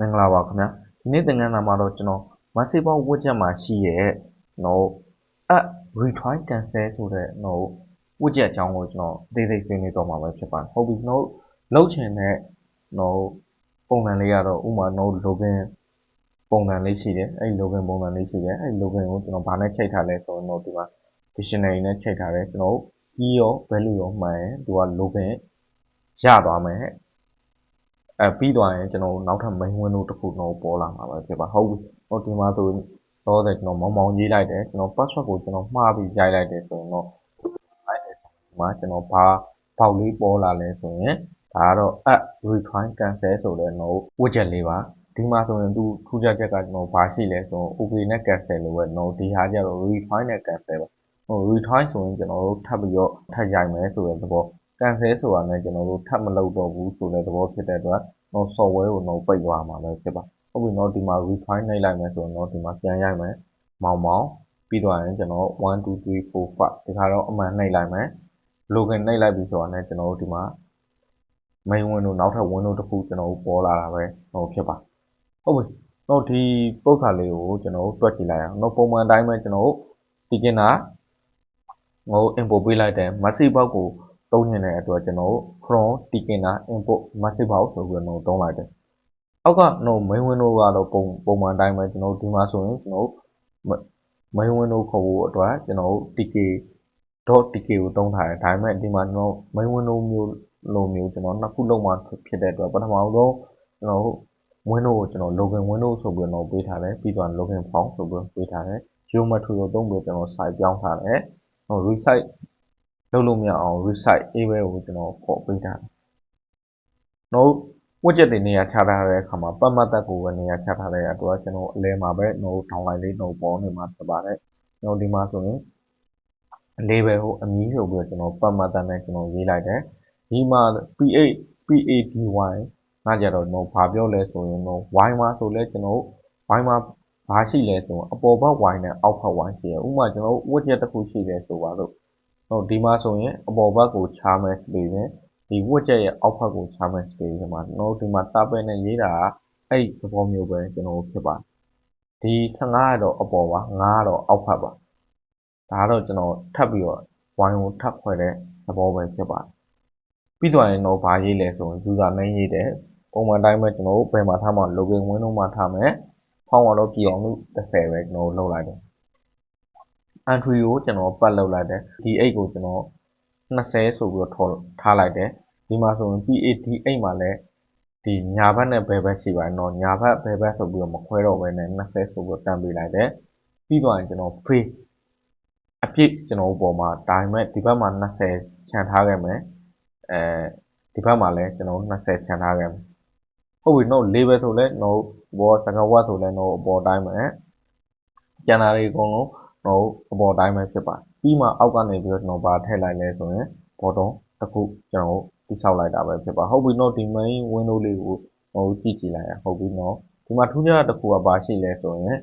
မင်္ဂလာပါခင်ဗျာဒီနေ့သင်ခန်းစာမှာတော့ကျွန်တော် massive box widget မှာရှိရဲ့ကျွန်တော် app retry cancel ဆိုတဲ့ကျွန်တော် widget အကြောင်းကိုကျွန်တော်အသေးစိတ်ဆွေးနွေးတော့မှာပဲဖြစ်ပါတယ်ဟုတ်ပြီကျွန်တော်လုပ်ချင်တဲ့ကျွန်တော်ပုံစံလေးကတော့ဥပမာကျွန်တော် login ပုံစံလေးရှိတယ်အဲ့ဒီ login ပုံစံလေးရှိတယ်အဲ့ဒီ login ကိုကျွန်တော်ဗာနဲ့ချိန်ထားလဲဆိုတော့ဒီမှာ dictionary နဲ့ချိန်ထားတယ်ကျွန်တော် key ရော value ရောမှန်ရင်သူက login ရသွားမယ် အဲပြီးသွားရင်ကျွန်တော်နောက်ထပ် main window တစ်ခုတော့ပေါ်လာမှာပဲဖြစ်ပါဟုတ်ပြီဟိုဒီမှာဆိုတော့တယ်ကျွန်တော်မောင်မောင်ရေးလိုက်တယ်ကျွန်တော် password ကိုကျွန်တော်မှားပြီးရိုက်လိုက်တယ်ဆိုရင်တော့အဲ့ဒီမှာကျွန်တော်ဘာပေါက်လေးပေါ်လာလဲဆိုရင်ဒါကတော့ app retry cancel ဆိုတဲ့ no widget လေးပါဒီမှာဆိုရင်သူထူးခြားချက်ကကျွန်တော်ဘာရှိလဲဆိုတော့ okay နဲ့ cancel လို့ပဲ no ဒီဟာကျတော့ retry နဲ့ cancel ပါဟို retry ဆိုရင်ကျွန်တော်တို့ထပ်ပြီးတော့ထပ်ရိုက်မယ်ဆိုတဲ့သဘော cancel ဆိုတာနဲ့ကျွန်တော်တို့ထပ်မလုပ်တော့ဘူးဆိုတဲ့သဘောဖြစ်တဲ့အတွက် တော့ software ကိုတော့ပိတ်သွားမှာပဲဖြစ်ပါဟုတ်ပြီတော့ဒီမှာ refine နှိပ်လိုက်မယ်ဆိုရင်တော့ဒီမှာပြန်ရိုက်မယ်မောင်မောင်ပြီးတော့ရင်ကျွန်တော်1 2 3 4 5ဒီခါတော့အမှန်နှိပ်လိုက်မယ် login နှိပ်လိုက်ပြီဆိုတာနဲ့ကျွန်တော်တို့ဒီမှာ main window နောက်ထပ် window တစ်ခုကျွန်တော်တို့ပေါ်လာတာပဲဟိုဖြစ်ပါဟုတ်ပြီတော့ဒီပုတ်ခါလေးကိုကျွန်တော်တို့တွက်ကြည့်လိုက်အောင်တော့ပုံမှန်အတိုင်းပဲကျွန်တော်တို့ဒီကင်တာငို import ပေးလိုက်တယ် massive box ကို သုံးနေတဲ့အတွက်ကျွန်တော်တို့ from tkinter import massive box ဆိုပြီးတော့သုံးလိုက်တယ်အောက်ကနော် main window ကတော့ပုံပုံမှန်အတိုင်းပဲကျွန်တော်တို့ဒီမှာဆိုရင်ကျွန်တော်တို့ main window ခေါ်ဖို့အတွက်ကျွန်တော်တို့ tk .tk ကိုသုံးထားတယ်ဒါပေမဲ့ဒီမှာကျွန်တော် main window မျိုးလိုမျိုးကျွန်တော်နှစ်ခုလုံးမှဖြစ်တဲ့အတွက်ပထမဆုံးကျွန်တော်တို့ window ကိုကျွန်တော် login window ဆိုပြီးတော့ပေးထားတယ်ပြီးတော့ login form ဆိုပြီးပေးထားတယ် geometry ကိုသုံးပြီးကျွန်တော် site ပြောင်းထားတယ်ဟို resite လုပ်လို့မရအောင် resite able ကိုကျွန်တော်ပေါ်ပေးထားတယ်။တော့ widget တွေနေရာချထားတဲ့အခါမှာပတ်မှတ်သက်ကိုပဲနေရာချထားတဲ့အတွက်ကျွန်တော်အလဲမှာပဲ node downline လေး node ပေါ်နေမှာဖြစ်ပါတယ်။ကျွန်တော်ဒီမှာဆိုရင် label ကိုအမည်ဆိုပြီးတော့ကျွန်တော်ပတ်မှတ်သက်နဲ့ကျွန်တော်ရေးလိုက်တယ်။ဒီမှာ p8 PADY ငါကြတော့တော့ဘာပြောလဲဆိုရင်တော့ y မှာဆိုလဲကျွန်တော် y မှာဘာရှိလဲဆိုရင်အပေါ်ဘက် y နဲ့အောက်ဘက် y ရှိတယ်။ဥပမာကျွန်တော် widget တစ်ခုရှိတယ်ဆိုပါတော့ဟု တ်ဒီမှာဆိုရင်အပေါ်ဘက်ကိုချားမယ် space နဲ့ဒီ widget ရဲ့အောက်ဘက်ကိုချားမယ် space ဒီမှာကျွန်တော်ဒီမှာ tab နဲ့ရေးတာကအဲ့ဒီသဘောမျိုးပဲကျွန်တော်ဖြစ်ပါတယ်ဒီ15ကတော့အပေါ်ပါ9ကတော့အောက်ဘက်ပါဒါကတော့ကျွန်တော်ထပ်ပြီးတော့ y ကိုထပ်ခွဲတဲ့သဘောပဲဖြစ်ပါတယ်ပြီးတော့ရင်တော့ဘာရေးလဲဆိုရင် user name ရေးတယ်ပုံမှန်တိုင်းပဲကျွန်တော်ဘယ်မှာထားမှ login window မှာထားမယ်ဖောင်းတော့ပြည်အောင်လို့30ပဲကျွန်တော်လုပ်လိုက်တယ် entry ကိုကျွန်တော် ပတ်လုပ်လိုက်တယ် d8 ကိုကျွန်တော်20ဆိုပြီးတော့ထော်ထားလိုက်တယ် ဒီမှာဆိုရင် p8 d8 မှာလည်း ဒီညာဘက်နဲ့ ဘယ်ဘက်ရှိပါရင်တော့ညာဘက်ဘယ်ဘက်ဆိုပြီးတော့မခွဲတော့ဘဲနဲ့ 20ဆိုပြီးတော့တန်းပေးလိုက်တယ် ပြီးတော့ရင်ကျွန်တော် free အပြည့်ကျွန်တော်ပေါ်မှာ ဒါပေမဲ့ဒီဘက်မှာ 20ခြံထားခဲ့မယ် အဲဒီဘက်မှာလည်း ကျွန်တော်20ခြံထားခဲ့မယ် ဟုတ်ပြီ note label ဆိုလဲ note ဘောစကားဝတ်ဆိုလဲ note အပေါ်တိုင်းမယ်ကျန်တာတွေအကုန်လုံး ကျွန်တော်အပေါ်တိုင်းပဲဖြစ်ပါတယ်ပြီးမှအောက်ကနေပြီးတော့ကျွန်တော်ဗာထည့်လိုက်လဲဆိုရင် bottom တစ်ခုကျွန်တော်တိဆောက်လိုက်တာပဲဖြစ်ပါဟုတ်ပြီတော့ဒီ main window လေးကိုဟိုကြည့်ကြည့်လိုက်ရဟုတ်ပြီနော်ဒီမှာထူးခြားတာတစ်ခုကဘာရှိလဲဆိုရင်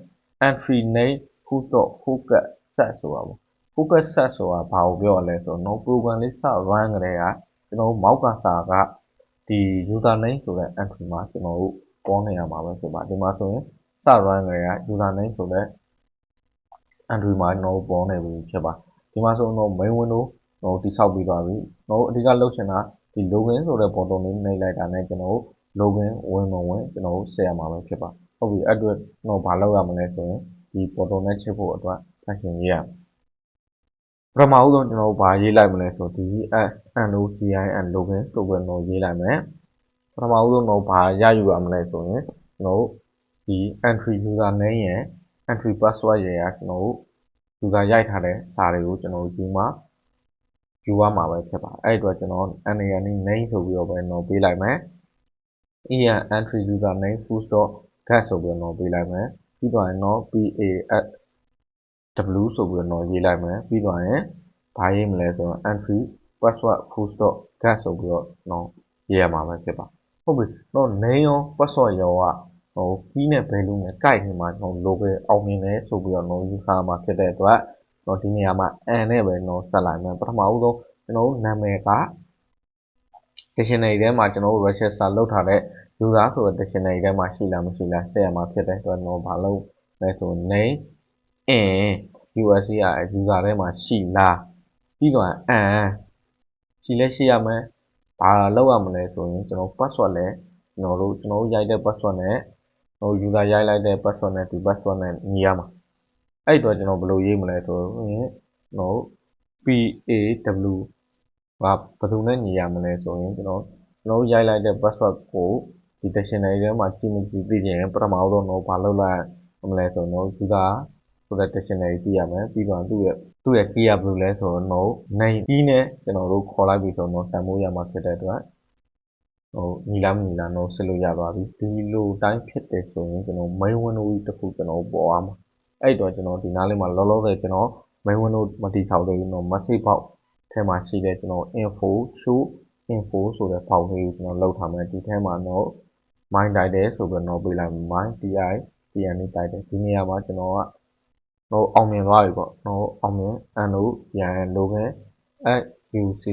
entry name foot focus set ဆိုတာပေါ့ focus set ဆိုတာဘာကိုပြောရလဲဆိုတော့ no program လေးစ run ကြတဲ့ကကျွန်တော်မောက်ကစာကဒီ user name ဆိုတဲ့ entry မှာကျွန်တော်တို့ပေါ်နေရမှာပဲဖြစ်ပါဒီမှာဆိုရင်စ run ကြတဲ့က user name ဆိုတဲ့ entry မှာကျွန်တော်ပေါ်နေပြီဖြစ်ပါဒီမှာဆိုတော့ main window ကျွန်တော်တိဆောက်ပြီးသွားပြီကျွန်တော်အဓိကလုပ်ချင်တာဒီ login ဆိုတဲ့ button လေးနှိပ်လိုက်တာနဲ့ကျွန်တော် login ဝင်မဝင်ကျွန်တော်ဆက်ရမှာပဲဖြစ်ပါဟုတ်ပြီအဲ့အတွက်ကျွန်တော်ဘာလုပ်ရမလဲဆိုရင်ဒီ button နဲ့ချစ်ဖို့အတွက်ဖန်ရှင်ရေးရမယ်ပထမဦးဆုံးကျွန်တော်ဘာရေးလိုက်မလဲဆိုဒီ NOCIN login ဆိုပြီးတော့ရေးလိုက်မယ်ပထမဦးဆုံးတော့ဘာရယူရမလဲဆိုရင်ကျွန်တော်ဒီ entry user name ရယ် entry password ရယ်ကကျွန်တော် user ရိုက်ထားတဲ့စာတွေကိုကျွန်တော်ယူမှာယူရမှာပဲဖြစ်ပါတယ်အဲ့အတွက်ကျွန်တော် NAN name ဆိုပြီးတော့ပဲတော့ပေးလိုက်မယ် EN entry user name foods.get ဆိုပြီးတော့ပေးလိုက်မယ်ပြီးတော့ရင်တော့ PA w ဆိုပြီးတော့ရေးလိုက်မယ်ပြီးတော့ရင်ဘာရေးမလဲဆိုတော့ entry password foods.get ဆိုပြီးတော့တော့ရေးရမှာပဲဖြစ်ပါဟုတ်ပြီတော့ name ရော password ရောက ဟို key နဲ့ value နဲ့ guide နေမှာကျွန်တော် local အောင်မြင်တယ်ဆိုပြီးတော့ user မှာဖြစ်တဲ့အတွက်တော့ဒီနေရာမှာ n နဲ့ပဲတော့ဆက်လိုက်မယ်ပထမဦးဆုံးကျွန်တော်တို့နာမည်က dictionary ထဲမှာကျွန်တော်တို့ register လုပ်ထားတဲ့ user ဆိုတဲ့ dictionary ထဲမှာရှိလားမရှိလားဆက်ရမှာဖြစ်တဲ့အတွက်ကျွန်တော်ဘာလုပ်လဲဆို name in USC က user ထဲမှာရှိလားပြီးတော့ and ရှိလဲရှိရမယ်ဘာလုပ်ရမလဲဆိုရင်ကျွန်တော် password လဲကျွန်တော်တို့ကျွန်တော်တို့ရိုက်တဲ့ password နဲ့ ဟို user ရိုက်လိုက်တဲ့ password နဲ့ဒီ password နဲ့ညီရမှာအဲ့တော့ကျွန်တော်ဘယ်လိုရေးမလဲဆိုရင်ကျွန်တော် PAW ဘာဘယ်သူနဲ့ညီရမလဲဆိုရင်ကျွန်တော်ကျွန်တော်ရိုက်လိုက်တဲ့ password ကိုဒီ dictionary ထဲမှာကြည့်မကြည့်သိချင်ရင်ပထမဆုံးတော့ဘာလုပ်လိုက်မလဲဆိုတော့ user ဆိုတဲ့ dictionary ကြည့်ရမယ်ပြီးတော့သူ့ရဲ့သူ့ရဲ့ key ကဘယ်လိုလဲဆိုတော့ name key နဲ့ကျွန်တော်တို့ခေါ်လိုက်ပြီဆိုတော့တန်ဖိုးရမှာဖြစ်တဲ့အတွက် ဟိုညီလားမညီလားတော့စစ်လို့ရသွားပြီဒီလိုတိုင်းဖြစ်တယ်ဆိုရင်ကျွန်တော် main window ကြီးတစ်ခုကျွန်တော်ပေါ်အောင်အဲ့တော့ကျွန်တော်ဒီနားလေးမှာလောလောဆယ်ကျွန်တော် main window မတိဆောက်သေးဘူးเนาะ message box ထဲမှာရှိတဲ့ကျွန်တော် info show info ဆိုတဲ့ပေါက်လေးကိုကျွန်တော်လောက်ထားမယ်ဒီထဲမှာတော့ mind တိုက်တယ်ဆိုပြီးတော့ပေးလိုက် mind ti ti နဲ့တိုက်တယ်ဒီနေရာမှာကျွန်တော်ကတော့အောင်မြင်သွားပြီပေါ့တော့အောင်မြင် no yan logan at ucce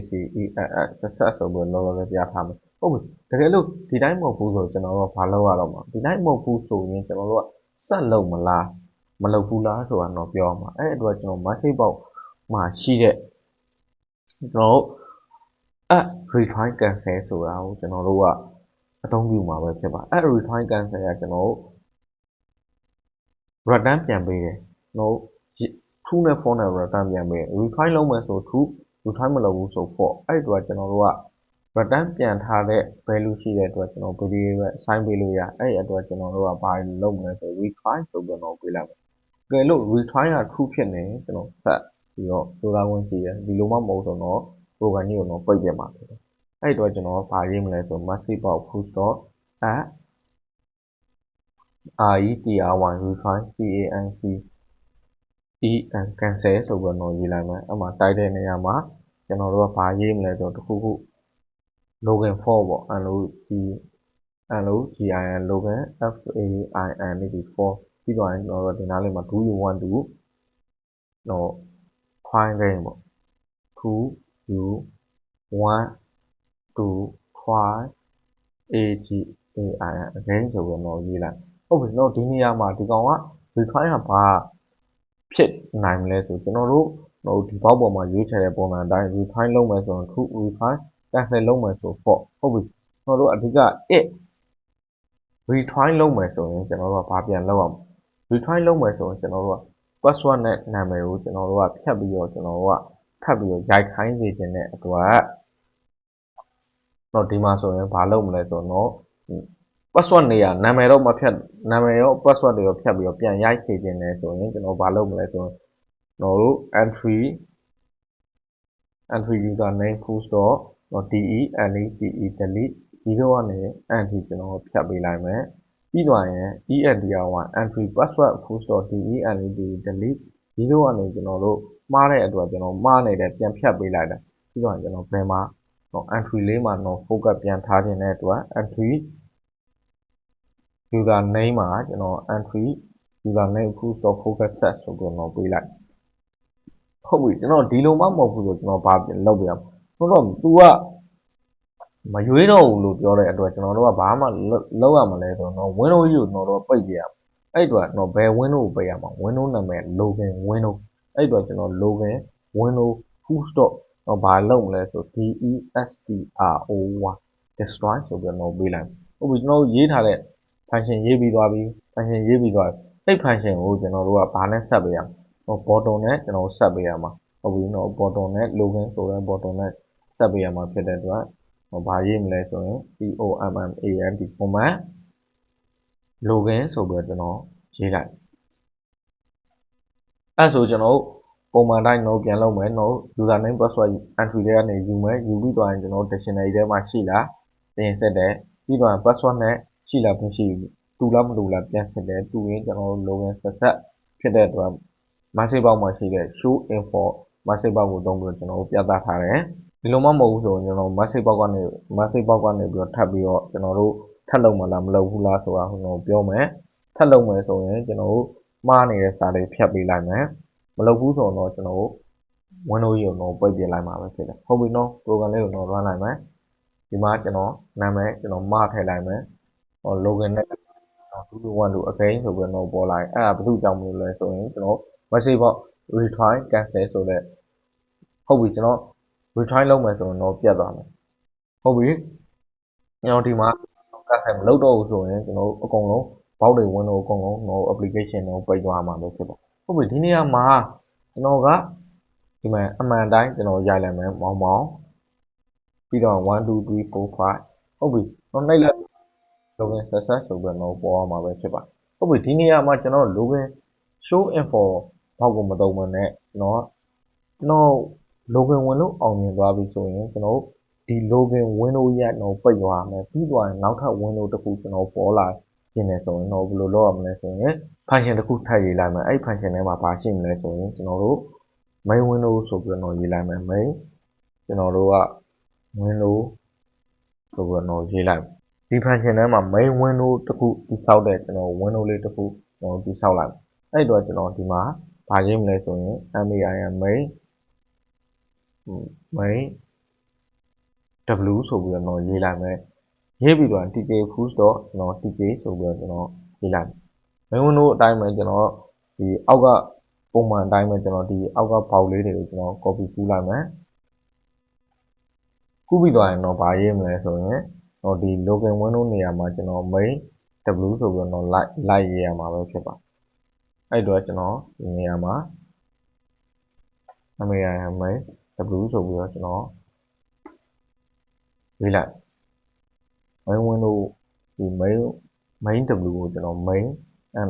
at success ဆိုပြီးတော့လောလောဆယ်ပြထားမယ် ဟုတ်ပြီတကယ်လို့ဒီတိုင်းမဟုတ်ဘူးဆိုကျွန်တော်တို့ကဘာလုပ်ရတော့မှာဒီတိုင်းမဟုတ်ဘူးဆိုရင်ကျွန်တော်တို့ကဆက်လုပ်မလားမလုပ်ဘူးလားဆိုတာတော့ပြောမှာအဲ့အတွက်ကျွန်တော် message box မှာရှိတဲ့ကျွန်တော်တို့ app retry cancel ဆိုတာကိုကျွန်တော်တို့ကအသုံးပြုမှာပဲဖြစ်ပါ app retry cancel ကကျွန်တော်တို့ return ပြန်ပေးတယ်ကျွန်တော်တို့ true နဲ့ false နဲ့ return ပြန်ပေးတယ် retry လုပ်မယ်ဆို true retry မလုပ်ဘူးဆို false အဲ့ဒီတော့ကျွန်တော်တို့က return ပြန်ထားတဲ့ value ရှိတဲ့အတွက်ကျွန်တော် video ပဲ assign ပေးလို့ရအဲ့ဒီအတွက်ကျွန်တော်တို့ကဘာလုပ်မလဲဆို retry ဆိုပြီးတော့ပေးလိုက်မယ်ကဲလို့ retry က true ဖြစ်နေကျွန်တော်ဆက်ပြီးတော့စူးစမ်းဝင်ကြည့်ရဒီလိုမှမဟုတ်ဆိုတော့ program ကြီးကိုတော့ပိတ်ပြမှာဖြစ်တယ်အဲ့ဒီတော့ကျွန်တော်ဘာရေးမလဲဆို massive box full stop at retry retry canc en cancel ဆိုပြီးတော့ရေးလိုက်မယ်အဲ့မှာတိုက်တဲ့နေရာမှာကျွန်တော်တို့ကဘာရေးမလဲဆိုတော့တခုခု login for ပေါ့အဲ့လိုဒီ LOGIN login F A I N ဒီ for ပြီးတော့ကျွန်တော်တို့ဒီနားလေးမှာ do you want to တော့ find game ပေါ့ do you want to try a g a i n again ဆိုပြီးတော့ရေးလိုက်ဟုတ်ပြီတော့ဒီနေရာမှာဒီကောင်က retry ကဘာဖြစ်နိုင်မလဲဆိုကျွန်တော်တို့ဟိုဒီဘောက်ပေါ်မှာရွေးချယ်တဲ့ပုံစံအတိုင်း retry လုပ်မယ်ဆိုရင် true retry cancel လုပ်မယ်ဆို for ဟုတ်ပြီကျွန်တော်တို့အဓိက it retry လုပ်မယ်ဆိုရင်ကျွန်တော်တို့ကဘာပြန်လုပ်အောင် retry လုပ်မယ်ဆိုရင်ကျွန်တော်တို့က password နဲ့နာမည်ကိုကျွန်တော်တို့ကဖြတ်ပြီးတော့ကျွန်တော်တို့ကထပ်ပြီးတော့ရိုက်ခိုင်းစေခြင်းတဲ့အတွက်တော့ဒီမှာဆိုရင်ဘာလုပ်မလဲဆိုတော့ password နေရနာမည်တော့မဖြတ်နာမည်ရော password တွေရောဖြတ်ပြီးတော့ပြန်ရိုက်စေခြင်းနဲ့ဆိုရင်ကျွန်တော်ဘာလုပ်မလဲဆိုရင်ကျွန်တော်တို့ entry entry user name full stop de ne ce delete ဒီတော့ကနေ entry ကျွန်တော်ဖြတ်ပေးလိုက်မယ်ပြီးသွားရင် entr1 entry password full stop de ne delete ဒီတော့ကနေကျွန်တော်တို့မှားတဲ့အတွက်ကျွန်တော်မှားနေတဲ့ပြန်ဖြတ်ပေးလိုက်တာပြီးတော့ကျွန်တော်ဘယ်မှာတော့ entry လေးမှာတော့ focus ပြန်ထားခြင်းတဲ့အတွက် entry user name မှာကျွန်တော် entry user name full stop focus set ဆိုပြီးတော့ပေးလိုက်ဟုတ်ပြီကျွန်တော်ဒီလိုမှမဟုတ်ဘူးဆိုကျွန်တော်ဘာလုပ်ပြရမလဲ တော့ तू ကမရွေးတော့ဘူးလို့ပြောတဲ့အတွက်ကျွန်တော်တို့ကဘာမှလုပ်ရမလဲဆိုတော့ window ကြီးကိုကျွန်တော်တို့ပိတ်ပြရမယ်အဲ့အတွက်တော့ဘယ် window ကိုပိတ်ရမှာ window နာမည် login window အဲ့အတွက်ကျွန်တော် login window full stop တော့ဘာလုပ်မလဲဆို d e s t r o y destroy ဆိုပြီးတော့ပေးလိုက်ဟုတ်ပြီကျွန်တော်ရေးထားတဲ့ function ရေးပြီးသွားပြီ function ရေးပြီးသွားပြီအဲ့ function ကိုကျွန်တော်တို့ကဘာနဲ့ဆက်ပေးရမလဲ button နဲ့ကျွန်တော်ဆက်ပေးရမှာဟုတ်ပြီနော် button နဲ့ login ဆိုတဲ့ button နဲ့ ဆက်ပေးရမှာဖြစ်တဲ့အတွက်ဘာရေးမလဲဆိုရင် command and command login ဆိုပြီးတော့ကျွန်တော်ရေးလိုက်အဲ့ဆိုကျွန်တော်ပုံမှန်တိုင်းတော့ပြန်လုပ်မယ်နော် user name password entry တွေကနေယူမယ်ယူပြီးသွားရင်ကျွန်တော် dictionary ထဲမှာရှိလားသင်ဆက်တယ်ပြီးတော့ password နဲ့ရှိလားမရှိဘူးတူလားမတူလားပြန်ဆက်တယ်တူရင်ကျွန်တော် login ဆက်ဆက်ဖြစ်တဲ့အတွက် message box မှာရှိတဲ့ show info message box ကိုတုံးပြီးတော့ကျွန်တော်ပြသထားတယ် ဒီလိုမှမဟုတ်ဘူးဆိုရင်ကျွန်တော် message box ကနေ message box ကနေပြီးတော့ထပ်ပြီးတော့ကျွန်တော်တို့ထပ်လုပ်မလားမလုပ်ဘူးလားဆိုတာကျွန်တော်ပြောမယ်ထပ်လုပ်မယ်ဆိုရင်ကျွန်တော်တို့မှားနေတဲ့စာတွေဖြတ်ပေးလိုက်မယ်မလုပ်ဘူးဆိုတော့ကျွန်တော်တို့ window ကြီးကိုတော့ပိတ်ပြလိုက်မှာပဲဖြစ်တယ်ဟုတ်ပြီနော် program လေးကိုတော့ run လိုက်မယ်ဒီမှာကျွန်တော်နာမည်ကျွန်တော်မှားထည့်လိုက်မယ်ဟို login နဲ့2 to 1 to again ဆိုပြီးတော့ပေါ်လာရင်အဲ့ဒါဘာလို့ကြောင့်မလို့လဲဆိုရင်ကျွန်တော် message box retry cancel ဆိုတဲ့ဟုတ်ပြီကျွန်တော် retry လုပ်မယ်ဆိုရင်တော့ပြတ်သွားမယ်ဟုတ်ပြီကျွန်တော်ဒီမှာ cancel မလုပ်တော့ဘူးဆိုရင်ကျွန်တော်အကုန်လုံးဘောက်တွေဝင်တော့အကုန်လုံးတော့ application တော့ပိတ်သွားမှာပဲဖြစ်ပါဟုတ်ပြီဒီနေရာမှာကျွန်တော်ကဒီမှာအမှန်တိုင်းကျွန်တော်ရိုက်လိုက်မယ်မောင်းမောင်းပြီးတော့1 2 3 4 5ဟုတ်ပြီတော့နှိပ်လိုက် login success ဆိုပြီးတော့ပေါ်ရမှာပဲဖြစ်ပါဟုတ်ပြီဒီနေရာမှာကျွန်တော် login show info ဘောက်ကိုမသုံးမနဲ့ကျွန်တော်ကျွန်တော် login ဝင်လို့အောင်မြင်သွားပြီဆိုရင်ကျွန်တော်ဒီ login window ရတော့ပိတ်သွားမယ်ပြီးသွားရင်နောက်ထပ် window တစ်ခုကျွန်တော်ပေါ်လာကျင်တယ်ဆိုရင်တော့ဘယ်လိုလုပ်ရမလဲဆိုရင် function တစ်ခုထပ်ရေးလိုက်မယ်အဲ့ function ထဲမှာဘာရှိမလဲဆိုရင်ကျွန်တော်တို့ main window ဆိုပြီးတော့ရေးလိုက်မယ် main ကျွန်တော်တို့က window ဆိုပြီးတော့ရေးလိုက်ဒီ function ထဲမှာ main window တစ်ခုတိစောက်တဲ့ကျွန်တော် window လေးတစ်ခုကျွန်တော်တိစောက်လိုက်အဲ့တော့ကျွန်တော်ဒီမှာဘာရေးမလဲဆိုရင် main main main w ဆိုပြီးတော့ရေးလိုက်မယ်ရေးပြီးတော့ tk push တော့ကျွန်တော် tk ဆိုပြီးတော့ကျွန်တော်ရေးလိုက် main window အတိုင်းပဲကျွန်တော်ဒီအောက်ကပုံမှန်အတိုင်းပဲကျွန်တော်ဒီအောက်ကပေါက်လေးတွေကိုကျွန်တော် copy ကူးလိုက်မယ်ကူးပြီးသွားရင်တော့ဘာရေးမလဲဆိုရင်ဟိုဒီ login window နေရာမှာကျွန်တော် main w ဆိုပြီးတော့ like like ရေးရမှာပဲဖြစ်ပါအဲ့တော့ကျွန်တော်ဒီနေရာမှာအမေရ main w ဆိုပြီးတော့ကျွန်တော်ရေးလိုက် main window ဒီ main main w ကိုကျွန်တော် main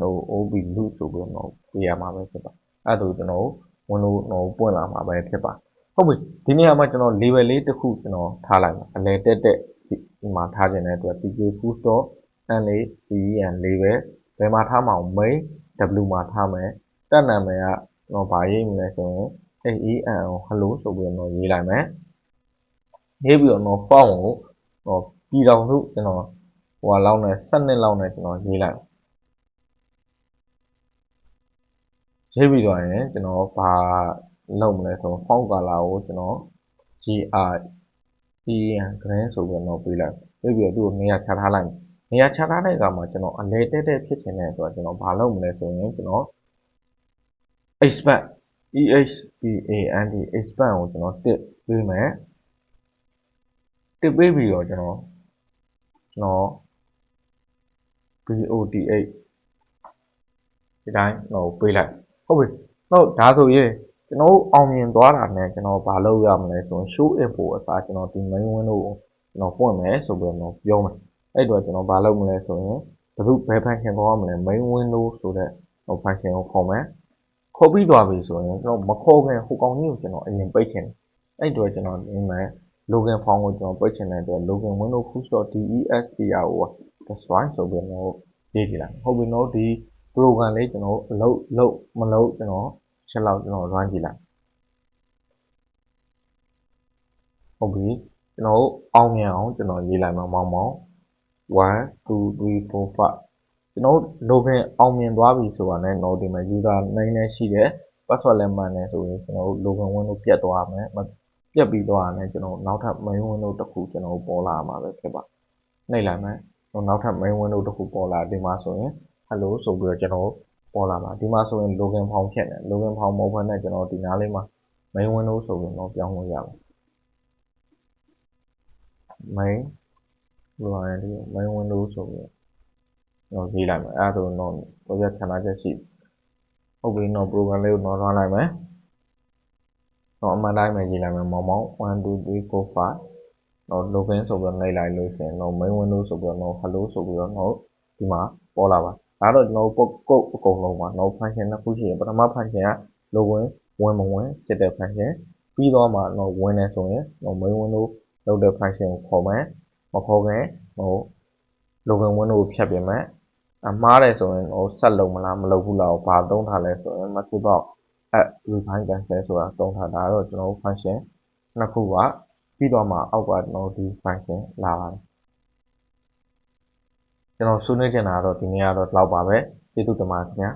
noob loop ဆိုပြီးတော့ပေးရမှာပဲဖြစ်ပါအဲ့ဒါကျွန်တော် window တော့ပွင့်လာမှာပဲဖြစ်ပါဟုတ်ပြီဒီနေရာမှာကျွန်တော် label လေးတစ်ခုကျွန်တော်ထားလိုက်ပါအလဲတက်တက်ဒီမှာထားခြင်းတဲ့အတွက် tk push dot n လေး cen label ဘယ်မှာထားမအောင် main w မှာထားမယ်တက်နာမည်ကကျွန်တော်ဗာရေးမလဲဆိုရင် AEN hello ဆိုပြီးတော့ရေးလိုက်မယ်ရေးပြီးတော့ font ကိုဟိုပြည်တော်စုကျွန်တော်ဟိုလောက်နဲ့7လောက်နဲ့ကျွန်တော်ရေးလိုက်ရေးပြီးတော့ရင်ကျွန်တော်ဘာလုပ်မလဲဆိုတော့ font color ကိုကျွန်တော် GR EN green ဆိုပြီးတော့ပေးလိုက်ပြီးပြီးတော့သူ့ကိုနေရာချထားလိုက်နေရာချထားတဲ့အခါမှာကျွန်တော်အလဲတက်တက်ဖြစ်ချင်တဲ့အတွက်ကျွန်တော်ဘာလုပ်မလဲဆိုရင်ကျွန်တော် expand EHPAND expand ကိုကျွန်တော်တစ်ပေးမယ်တစ်ပေးပြီးတော့ကျွန်တော်ကျွန်တော် BOT8 ဒီတိုင်းဟိုပေးလိုက်ဟုတ်ပြီဟုတ်ဒါဆိုရင်ကျွန်တော်အောင်မြင်သွားတာနဲ့ကျွန်တော်ဘာလုပ်ရမလဲဆိုရင် show info အစားကျွန်တော်ဒီ main window ကိုကျွန်တော်ပွင့်မယ်ဆိုပြီးတော့ပြောမယ်အဲ့တော့ကျွန်တော်ဘာလုပ်မလဲဆိုရင်ဘယ်သူဘယ် function ခေါ်ရမလဲ main window ဆိုတဲ့ဟို function ကိုခေါ်မယ် ခေါ်ပြီးသွားပြီဆိုရင်ကျွန်တော်မခေါ်ခင်ဟိုကောင်ကြီးကိုကျွန်တော်အရင်ပိတ်ချင်အဲ့တော့ကျွန်တော်ဒီမှာ login form ကိုကျွန်တော်ပိတ်ချင်တဲ့အတွက် login window push.descr ကို destroy ဆိုပြီးတော့ရေးကြည့်လိုက်ဟုတ်ပြီနော်ဒီ program လေးကျွန်တော်အလုပ်လုပ်မလုပ်ကျွန်တော်ချက်လောက်ကျွန်တော် run ကြည့်လိုက်ဟုတ်ပြီကျွန်တော်အောင်မြင်အောင်ကျွန်တော်ရေးလိုက်မှာမောင်းမောင်း1 2 3 4 5 ကျွန်တော် login အောင်မြင်သွားပြီဆိုတာနဲ့တော့ဒီမှာ user name နဲ့ရှိတယ် password လည်းမှန်တယ်ဆိုရင်ကျွန်တော် login window ပြတ်သွားမယ်ပြတ်ပြီးသွားတယ်ကျွန်တော်နောက်ထပ် main window တစ်ခုကျွန်တော်ပေါ်လာမှာပဲဖြစ်ပါနှိပ်လိုက်မယ်နောက်ထပ် main window တစ်ခုပေါ်လာဒီမှာဆိုရင် hello ဆိုပြီးတော့ကျွန်တော်ပေါ်လာမှာဒီမှာဆိုရင် login form ဖြစ်နေ login form မဟုတ်ဘဲနဲ့ကျွန်တော်ဒီနားလေးမှာ main window ဆိုပြီးတော့ပြောင်းလို့ရပါ main လိုရတယ်ဒီ main window ဆိုပြီး တော့ရေးလိုက်မယ်အဲဒါဆိုတော့တော့ပြဌာနချက်ရှိဟုတ်ပြီတော့ program လေးကိုတော့ run လိုက်မယ်တော့အမှန်တိုင်းပဲရေးလိုက်မယ်မောင်မောင်1 2 3 4 5တော့ login ဆိုပြီးတော့နှိပ်လိုက်လို့ရှိရင်တော့ main window ဆိုပြီးတော့ hello ဆိုပြီးတော့ဒီမှာပေါ်လာပါဒါတော့ကျွန်တော်ပုတ်ကုတ်အကုန်လုံးပါတော့ function နှစ်ခုရှိတယ်ပထမ function က login ဝင်မဝင်ဖြစ်တဲ့ function ပြီးတော့မှတော့ဝင်နေဆိုရင်တော့ main window လုပ်တဲ့ function ကိုခေါ်မယ်မခေါ်ခင်ဟို login window ကိုဖြတ်ပြင်မယ်အမှားတယ်ဆိုရင်ဟိုဆက်လုပ်မလားမလုပ်ဘူးလားဘာသုံးထားလဲဆိုရင် message box at refine cancel ဆိုတာသုံးထားတာတော့ကျွန်တော် function နှစ်ခုကပြီးတော့မှအောက်ကကျွန်တော်ဒီ function လာပါတယ်ကျွန်တော်ဆွေးနွေးချင်တာတော့ဒီနေ့ကတော့လောက်ပါပဲကျေးဇူးတင်ပါတယ်ခင်ဗျာ